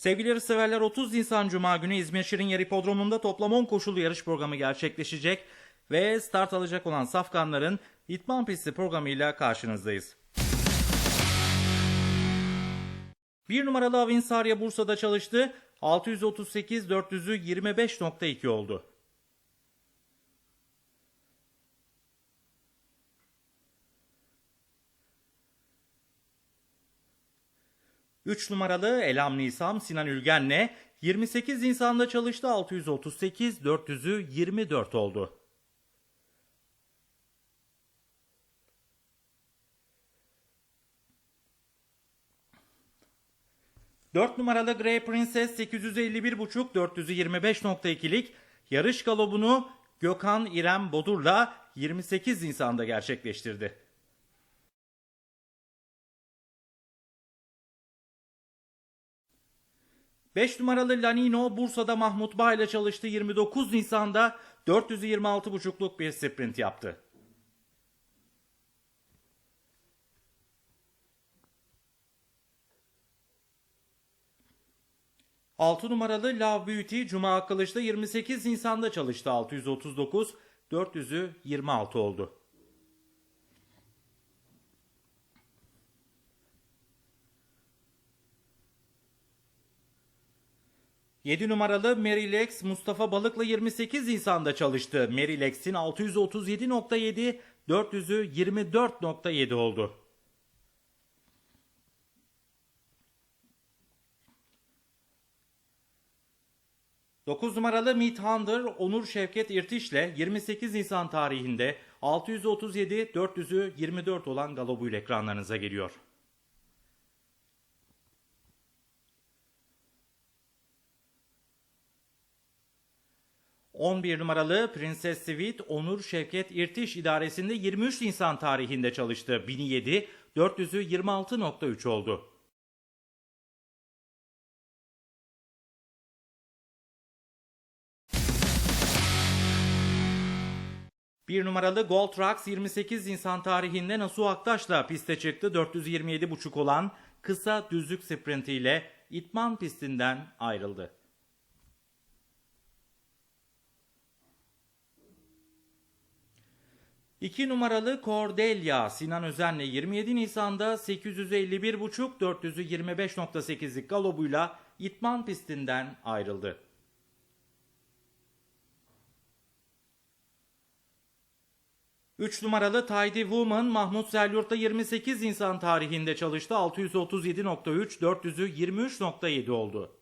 Sevgili yarışseverler 30 Nisan Cuma günü İzmir Şirinyeri Hipodromu'nda toplam 10 koşulu yarış programı gerçekleşecek ve start alacak olan safkanların İtman Pisti programıyla karşınızdayız. Bir numaralı Avinsarya Bursa'da çalıştı. 638 400'ü 25.2 oldu. Üç numaralı Elam Nisam Sinan Ülgen'le 28 Nisan'da çalıştı 638 400'ü 24 oldu. 4 numaralı Grey Princess 851.5 425.2'lik yarış galobunu Gökhan İrem Bodur'la 28 Nisan'da gerçekleştirdi. Beş numaralı Lanino Bursa'da Mahmut Bağ ile çalıştı 29 Nisan'da 426.5'luk bir sprint yaptı. 6 numaralı Love Beauty Cuma Akılış'ta 28 Nisan'da çalıştı 639, 400'ü 26 oldu. Yedi numaralı Merilex Mustafa Balık'la 28 Nisan'da çalıştı. Merilex'in 637.7, 400'ü 24.7 oldu. 9 numaralı Meat Hunter Onur Şevket İrtiş'le 28 Nisan tarihinde 637 400'ü 24 olan galobuyla ekranlarınıza geliyor. ...11 numaralı Prenses Sweet Onur Şevket İrtiş idaresinde 23 Nisan tarihinde çalıştı. 1007, 400'ü 26.3 oldu. Bir numaralı Gold Rocks 28 Nisan tarihinde Nasuh Aktaş'la piste çıktı. 427.5 olan kısa düzlük sprintiyle İtman pistinden ayrıldı. İki numaralı Cordelia Sinan Özen'le 27 Nisan'da 851.5 425.8'lik galobuyla İtman pistinden ayrıldı. 3 numaralı Tidy Woman Mahmut Zelyurt'ta 28 Nisan tarihinde çalıştı. 637.3, 400'ü 23.7 oldu.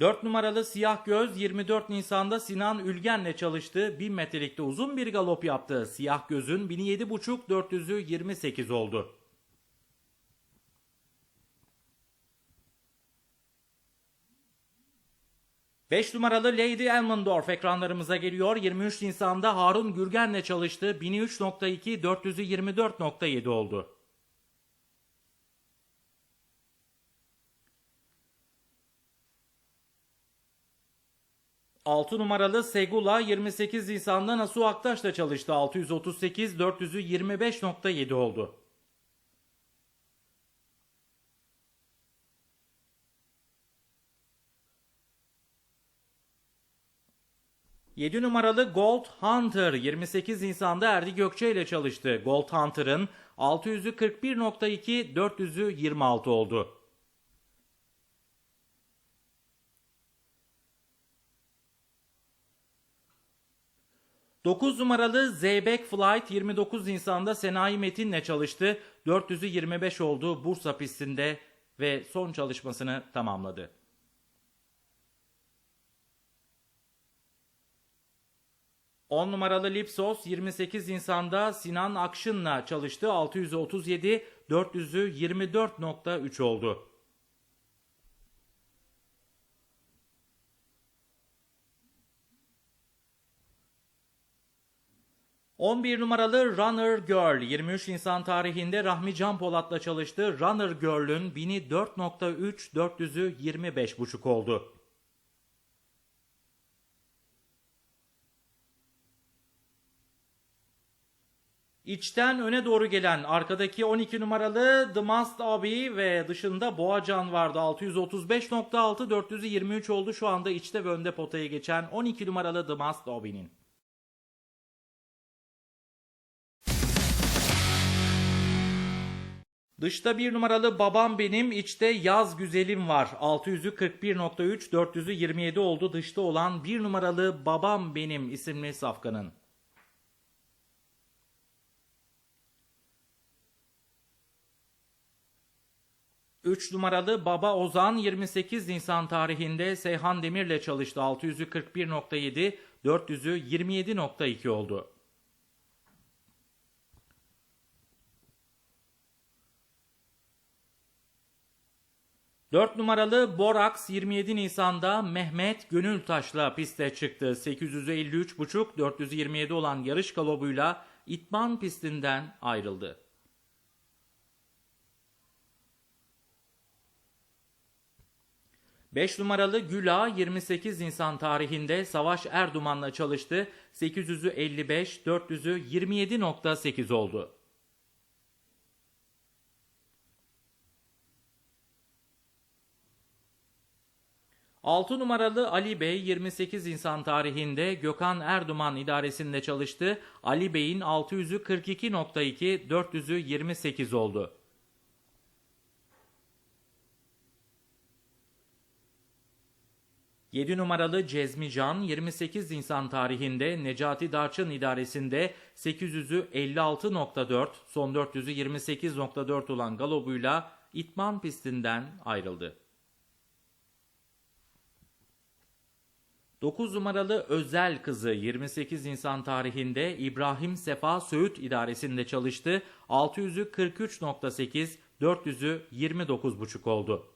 Dört numaralı Siyah Göz 24 Nisan'da Sinan Ülgen'le çalıştı. 1000 metrelikte uzun bir galop yaptı. Siyah Göz'ün 1007.5 400'ü 28 oldu. 5 numaralı Lady Elmendorf ekranlarımıza geliyor. 23 Nisan'da Harun Gürgen'le çalıştı. 1003.2 400'ü 24.7 oldu. Altı numaralı Segula 28 Nisan'da Nasuh Aktaş'la çalıştı. 638 400'ü 25.7 oldu. 7 numaralı Gold Hunter 28 Nisan'da Erdi Gökçe ile çalıştı. Gold Hunter'ın 600'ü 41.2, 400'ü 26 oldu. Dokuz numaralı Zeybek Flight 29 Nisan'da Senayi Metin'le çalıştı. 400'ü 25 oldu Bursa pistinde ve son çalışmasını tamamladı. 10 numaralı Lipsos 28 Nisan'da Sinan Akşın'la çalıştı. 637, 400'ü 24.3 oldu. ...11 numaralı Runner Girl 23 Nisan tarihinde Rahmi Can Polat'la çalıştı. Runner Girl'ün 1000'i 4.3, 400'ü 25.5 oldu. İçten öne doğru gelen arkadaki 12 numaralı The Must Abi ve dışında Boğacan vardı. 635.6 400'ü 23 oldu. Şu anda içte ve önde potaya geçen 12 numaralı The Must Abi'nin. Dışta bir numaralı babam benim, içte yaz güzelim var. 600'ü 41.3, 400'ü 27 oldu. Dışta olan bir numaralı babam benim isimli safkanın. Üç numaralı Baba Ozan 28 Nisan tarihinde Seyhan Demir'le çalıştı. 600'ü 41.7, 400'ü 27.2 oldu. 4 numaralı Borax 27 Nisan'da Mehmet Gönültaş'la piste çıktı. 853.5 427 olan yarış galobuyla İtman pistinden ayrıldı. Beş numaralı Güla 28 Nisan tarihinde Savaş Erduman'la çalıştı. 800'ü 55, 400'ü 27.8 oldu. 6 numaralı Ali Bey 28 insan tarihinde Gökhan Erduman idaresinde çalıştı. Ali Bey'in 600'ü 42.2, 400'ü 28 oldu. Yedi numaralı Cezmi Can 28 Nisan tarihinde Necati Darçın idaresinde 800'ü 56.4, son 400'ü 28.4 olan galobuyla İtman pistinden ayrıldı. 9 numaralı Özel Kızı 28 Nisan tarihinde İbrahim Sefa Söğüt idaresinde çalıştı. 600'ü 43.8, 400'ü 29.5 oldu.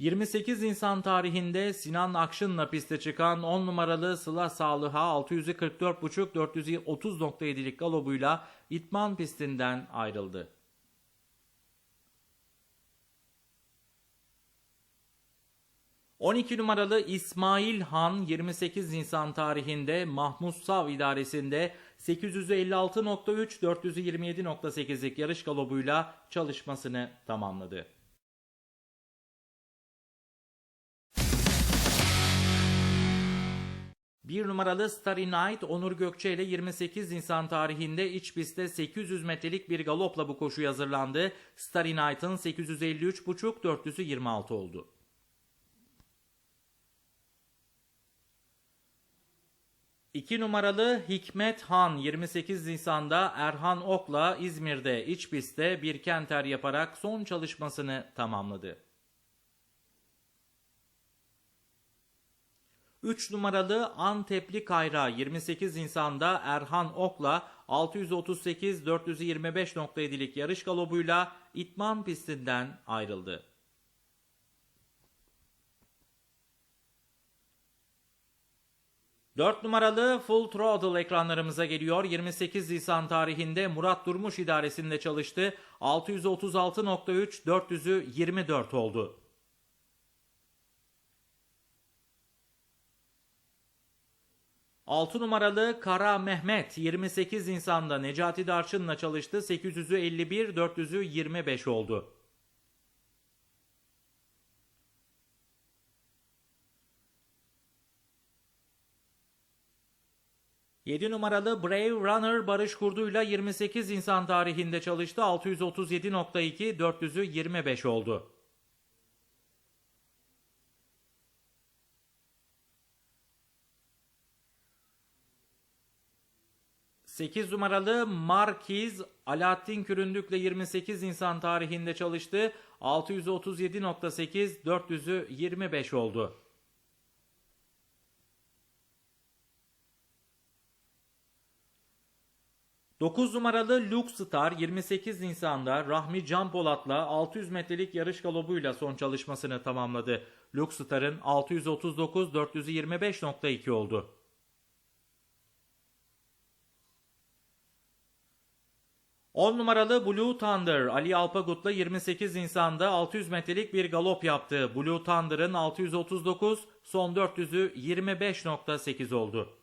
...28 Nisan tarihinde Sinan Akşın'la piste çıkan 10 numaralı Sıla Sağlıha 644.5 430.7'lik galobuyla İtman pistinden ayrıldı. 12 numaralı İsmail Han 28 Nisan tarihinde Mahmut Sav idaresinde 856.3 427.8'lik yarış galobuyla çalışmasını tamamladı. Bir numaralı Starry Night Onur Gökçe ile 28 Nisan tarihinde iç pistte 800 metrelik bir galopla bu koşuya hazırlandı. Starry Night'ın 853.5 400'ü 26 oldu. 2 numaralı Hikmet Han 28 Nisan'da Erhan Ok'la İzmir'de iç pistte bir kenter yaparak son çalışmasını tamamladı. 3 numaralı Antepli Kayra 28 Nisan'da Erhan Ok'la 638-425.7'lik yarış galobuyla İtman pistinden ayrıldı. 4 numaralı Full Throttle ekranlarımıza geliyor. 28 Nisan tarihinde Murat Durmuş idaresinde çalıştı. 636.3 400'ü 24 oldu. Altı numaralı Kara Mehmet 28 Nisan'da Necati Darçın'la çalıştı. 800'ü 51, 400'ü 25 oldu. 7 numaralı Brave Runner Barış Kurdu'yla 28 insan tarihinde çalıştı. 637.2, 400'ü 25 oldu. Sekiz numaralı Markiz Alaaddin Küründük'le 28 insan tarihinde çalıştı. 637.8, 400'ü 25 oldu. 9 numaralı Luke Star 28 Nisan'da Rahmi Can Polat'la 600 metrelik yarış galobuyla son çalışmasını tamamladı. Luke Star'ın 639 425.2 oldu. 10 numaralı Blue Thunder Ali Alpagut'la 28 Nisan'da 600 metrelik bir galop yaptı. Blue Thunder'ın 639 son 400'ü 25.8 oldu.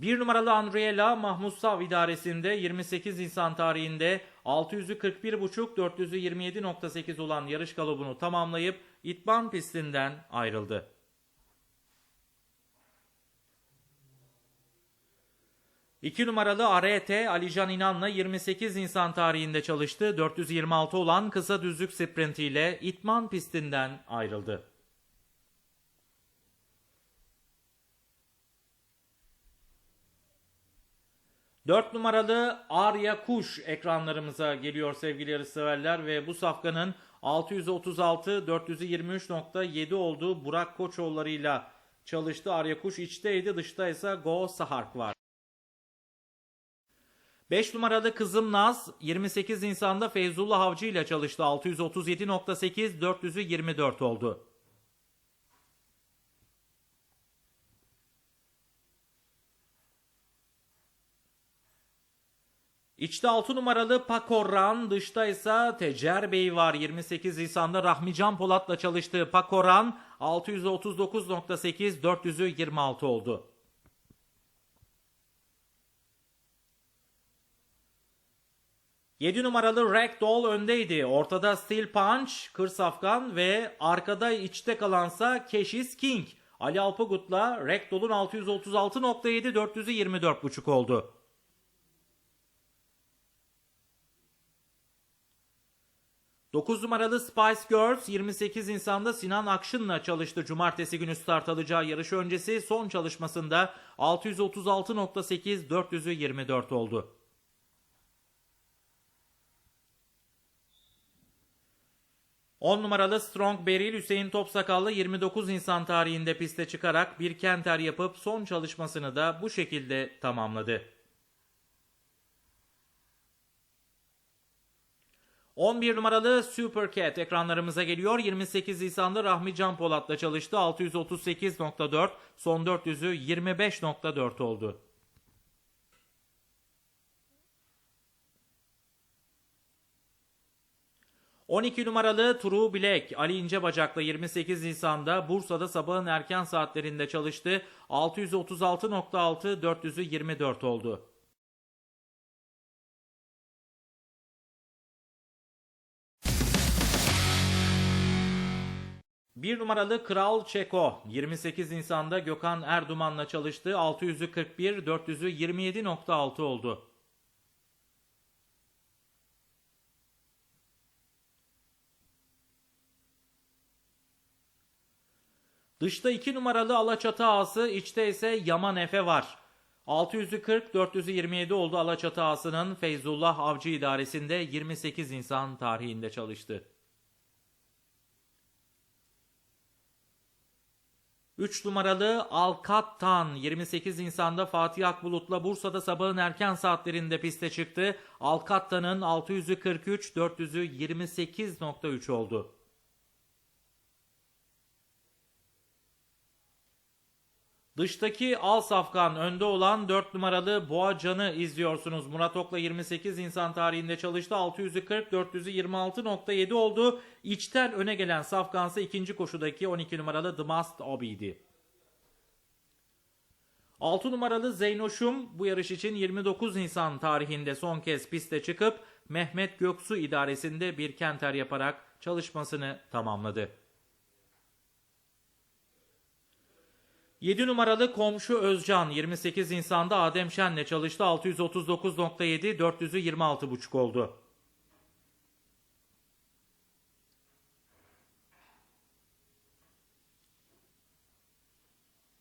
Bir numaralı Andriela Mahmut Sav idaresinde 28 Nisan tarihinde 600'ü 41.5 400'ü 27.8 olan yarış galobunu tamamlayıp İtban pistinden ayrıldı. İki numaralı ART Alican İnan'la 28 Nisan tarihinde çalıştı. 426 olan kısa düzlük sprintiyle İtman pistinden ayrıldı. Dört numaralı Arya Kuş ekranlarımıza geliyor sevgili yarışseverler ve bu safkanın 636 423.7 olduğu Burak Koçoğulları'yla çalıştı. Arya Kuş içteydi dışta ise Go Sahark var. 5 numaralı Kızım Naz 28 Nisan'da Feyzullah Avcı ile çalıştı. 637.8 400'ü 24 oldu. İçte 6 numaralı Pakoran, dışta ise Tecer Bey var. 28 Nisan'da Rahmi Can Polat'la çalıştığı Pakoran 639.8 400'ü 26 oldu. Yedi numaralı Ragdoll öndeydi. Ortada Steel Punch, Kır Safkan ve arkada içte kalansa Keşis King. Ali Alpagut'la Ragdoll'un 636.7 400'ü 24.5 oldu. 9 numaralı Spice Girls 28 Nisan'da Sinan Akşın'la çalıştı. Cumartesi günü start alacağı yarış öncesi son çalışmasında 636.8 400'ü 24 oldu. On numaralı Strong Beril Hüseyin Topsakallı 29 Nisan tarihinde piste çıkarak bir kenter yapıp son çalışmasını da bu şekilde tamamladı. 11 numaralı Super Cat ekranlarımıza geliyor. 28 Nisan'da Rahmi Can Polat'la çalıştı. 638.4 son 400'ü 25.4 oldu. ...12 numaralı True Black Ali İncebacak'la 28 Nisan'da Bursa'da sabahın erken saatlerinde çalıştı. 636.6 400'ü 24 oldu. Bir numaralı Kral Çeko 28 Nisan'da Gökhan Erduman'la çalıştı. 600'ü 41, 400'ü 27.6 oldu. Dışta 2 numaralı Alaçatı ağası, içte ise Yaman Efe var. 600'ü 40, 400'ü 27 oldu Alaçatı ağasının Feyzullah Avcı idaresinde 28 Nisan tarihinde çalıştı. 3 numaralı Alkattan 28 Nisan'da Fatih Akbulut'la Bursa'da sabahın erken saatlerinde piste çıktı. Alkattan'ın 600'ü 43, 400'ü 28.3 oldu. Dıştaki Al Safkan önde olan 4 numaralı Boğacan'ı izliyorsunuz. Murat Ok'la 28 Nisan tarihinde çalıştı. 600'ü 40, 400'ü 26.7 oldu. İçten öne gelen Safkan ise ikinci koşudaki 12 numaralı The Must Obi'ydi. 6 numaralı Zeynoşum bu yarış için 29 Nisan tarihinde son kez piste çıkıp Mehmet Göksu idaresinde bir kenter yaparak çalışmasını tamamladı. 7 numaralı komşu Özcan 28 Nisan'da Adem Şen'le çalıştı. 639.7 400'ü 26.5 oldu.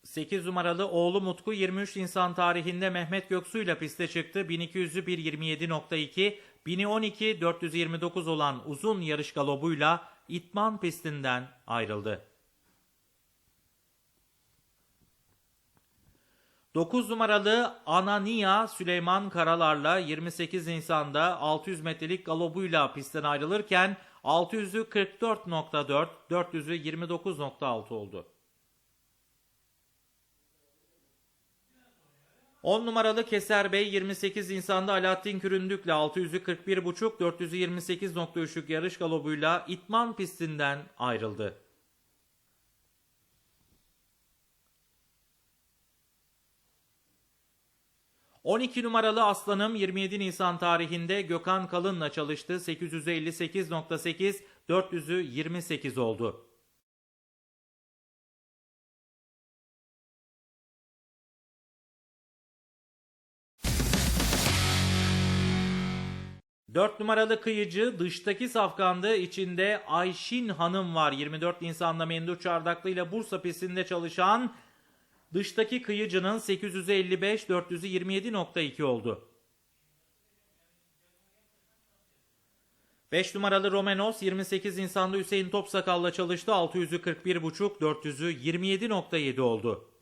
Sekiz numaralı oğlu Mutku 23 Nisan tarihinde Mehmet Göksu ile piste çıktı. 1200'ü 1.27.2, 1012 429 olan uzun yarış galobuyla İtman pistinden ayrıldı. 9 numaralı Anania Süleyman Karalar'la 28 Nisan'da 600 metrelik galobuyla pistten ayrılırken 600'ü 44.4, 400'ü 29.6 oldu. 10 numaralı Keser Bey 28 Nisan'da Alaaddin Küründük'le 641.5, 428.3'lük yarış galobuyla İtman pistinden ayrıldı. 12 numaralı Aslanım 27 Nisan tarihinde Gökhan Kalın'la çalıştı. 858.8 400'ü 28 oldu. Dört numaralı kıyıcı dıştaki safkandı. İçinde Ayşin Hanım var. 24 Nisan'da Menduh Çardaklı ile Bursa pistinde çalışan dıştaki kıyıcının 855 427.2 oldu. 5 numaralı Romenos 28 Nisan'da Hüseyin Topsakal'la çalıştı. 641.5 400'ü 27.7 oldu.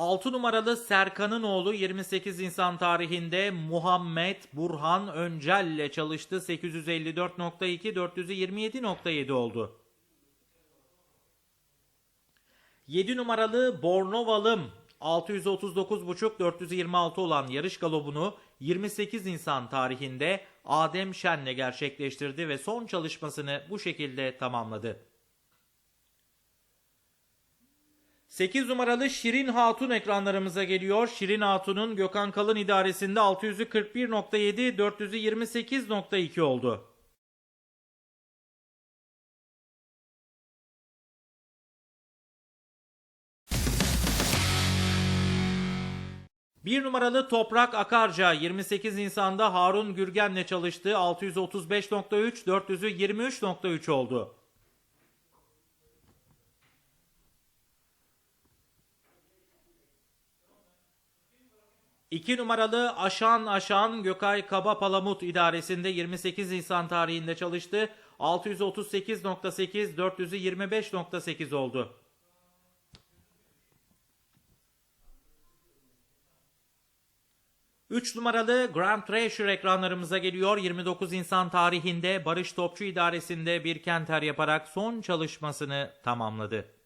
6 numaralı Serkan'ın oğlu 28 Nisan tarihinde Muhammed Burhan Öncel ile çalıştı. 854.2 427.7 oldu. 7 numaralı Bornovalım 639.5 426 olan yarış galobunu 28 Nisan tarihinde Adem Şen'le gerçekleştirdi ve son çalışmasını bu şekilde tamamladı. 8 numaralı Şirin Hatun ekranlarımıza geliyor. Şirin Hatun'un Gökhan Kalın idaresinde 641.7 428.2 oldu. Bir numaralı Toprak Akarca 28 Nisan'da Harun Gürgen'le çalıştığı 635.3 400'ü 23.3 oldu. 2 numaralı Aşan Aşan Gökay Kaba Palamut idaresinde 28 Nisan tarihinde çalıştı. 638.8 425.8 oldu. Üç numaralı Grand Treasure ekranlarımıza geliyor. 29 Nisan tarihinde Barış Topçu idaresinde bir kenter yaparak son çalışmasını tamamladı.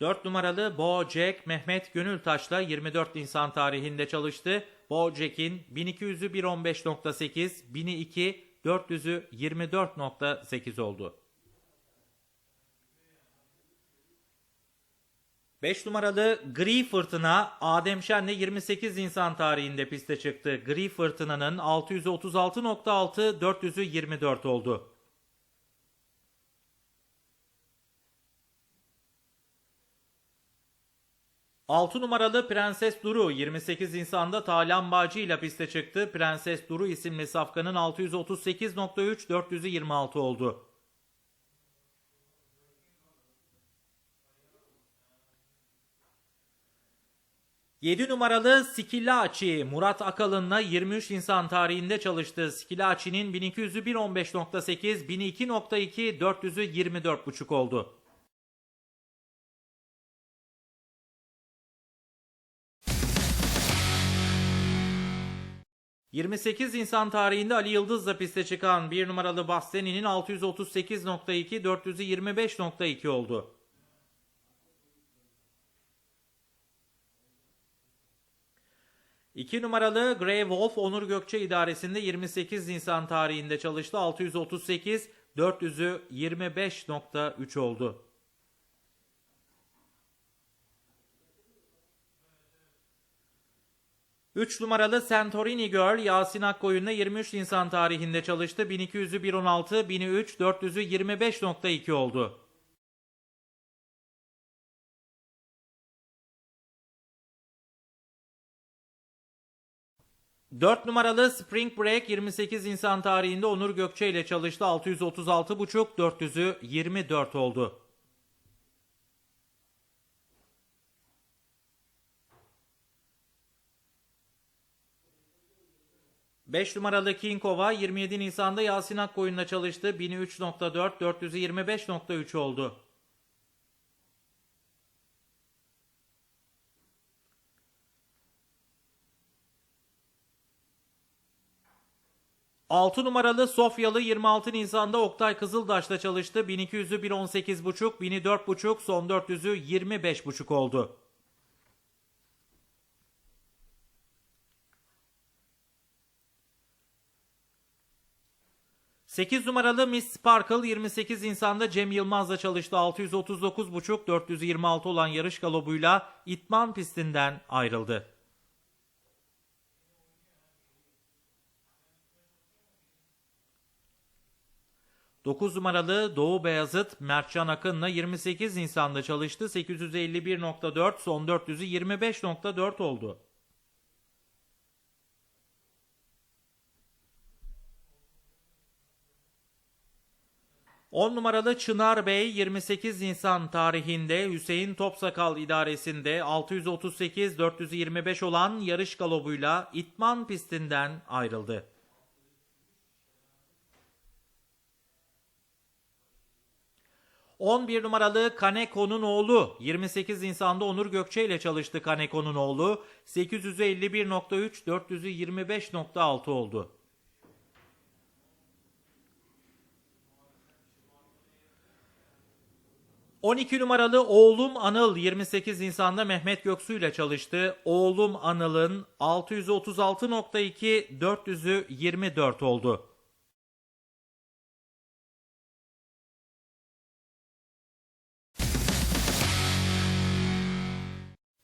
4 numaralı Bo Jack Mehmet Gönültaş'la 24 Nisan tarihinde çalıştı. Bo Jack'in 1200'ü 115.8, 1002 400'ü 24.8 oldu. 5 numaralı Gri Fırtına Adem Şen'le 28 Nisan tarihinde piste çıktı. Gri Fırtına'nın 636.6 400'ü 24 oldu. 6 numaralı Prenses Duru 28 Nisan'da Talan Bağcı ile piste çıktı. Prenses Duru isimli safkanın 638.3 426 oldu. Yedi numaralı Skilaçi Murat Akalın'la 23 Nisan tarihinde çalıştı. Skilaçi'nin 1200'ü 115.8, 1002.2, 400'ü 24.5 oldu. 28 Nisan tarihinde Ali Yıldız'la piste çıkan bir numaralı Basteni'nin 638.2 425.2 oldu. İki numaralı Grey Wolf Onur Gökçe idaresinde 28 Nisan tarihinde çalıştı. 638 400'ü 25.3 oldu. 3 numaralı Santorini Girl Yasin Akkoyun'la 23 Nisan tarihinde çalıştı. 1200'ü 1.16, 1003, 400'ü 25.2 oldu. Dört numaralı Spring Break 28 Nisan tarihinde Onur Gökçe ile çalıştı. 636.5 400'ü 24 oldu. 5 numaralı Kinkova 27 Nisan'da Yasin Akkoyun'la çalıştı. 1003.4, 425.3 oldu. 6 numaralı Sofyalı 26 Nisan'da Oktay Kızıldaş'ta çalıştı. 1200'ü 1.18.5, 1000'i 4.5, son 400'ü 25.5 oldu. Sekiz numaralı Miss Sparkle 28 Nisan'da Cem Yılmaz'la çalıştı. 639.5 426 olan yarış galobuyla İtman pistinden ayrıldı. 9 numaralı Doğu Beyazıt Mertcan Akın'la 28 Nisan'da çalıştı. 851.4 son 400'ü 25.4 oldu. On numaralı Çınar Bey 28 Nisan tarihinde Hüseyin Topsakal idaresinde 638-425 olan yarış galobuyla İtman pistinden ayrıldı. 11 numaralı Kaneko'nun oğlu 28 Nisan'da Onur Gökçe ile çalıştı Kaneko'nun oğlu 851.3 425.6 oldu. ...12 numaralı oğlum Anıl 28 Nisan'da Mehmet Göksu ile çalıştı. Oğlum Anıl'ın 636.2 400'ü 24 oldu.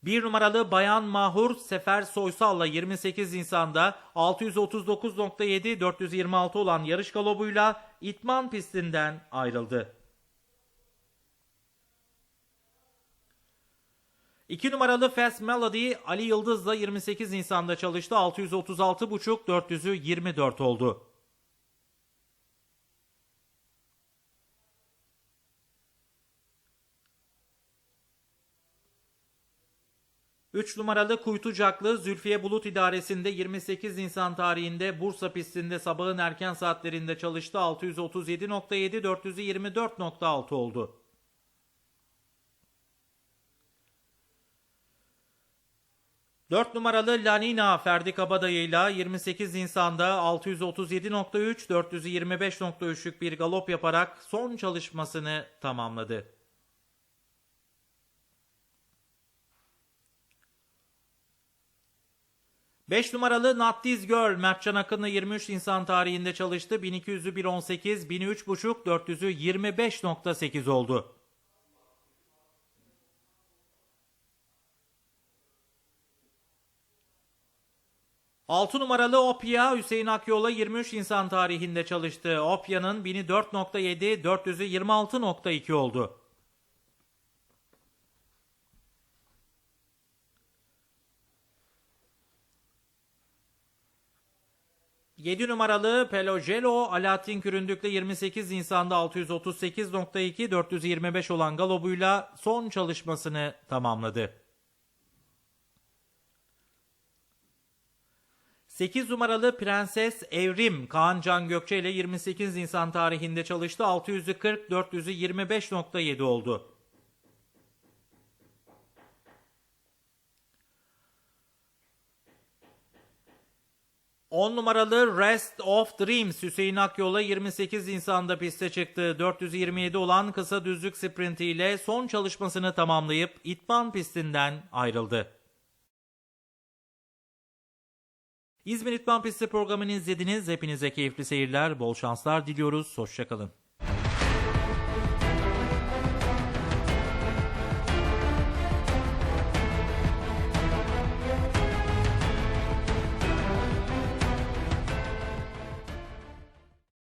Bir numaralı Bayan Mahur Sefer Soysal'la 28 Nisan'da 639.7 426 olan yarış galobuyla İtman pistinden ayrıldı. 2 numaralı Fast Melody Ali Yıldız'la 28 Nisan'da çalıştı. 636.5 400'ü 24 oldu. 3 numaralı Kuytucaklı Zülfiye Bulut idaresinde 28 Nisan tarihinde Bursa pistinde sabahın erken saatlerinde çalıştı. 637.7 424.6 oldu. Dört numaralı Lanina Ferdi Kabadayı'yla 28 Nisan'da 637.3 425.3'lük bir galop yaparak son çalışmasını tamamladı. 5 numaralı Not This Girl Mertcan Akın'la 23 Nisan tarihinde çalıştı. 1200'ü 1.18, 1003.5, 400'ü 25.8 oldu. Altı numaralı Opya Hüseyin Akyol'a 23 Nisan tarihinde çalıştı. Opya'nın 1000'i 4.7, 400'ü 26.2 oldu. 7 numaralı Pelogelo Alaaddin Küründük'le 28 Nisan'da 638.2 425 olan galobuyla son çalışmasını tamamladı. 8 numaralı Prenses Evrim Kaan Can Gökçe ile 28 Nisan tarihinde çalıştı. 640 425.7 oldu. 10 numaralı Rest of Dreams Hüseyin Akyol'a 28 Nisan'da piste çıktı. 427 olan kısa düzlük sprintiyle son çalışmasını tamamlayıp İtman pistinden ayrıldı. İzmir İtman Pisti programını izlediniz. Hepinize keyifli seyirler, bol şanslar diliyoruz. Hoşçakalın.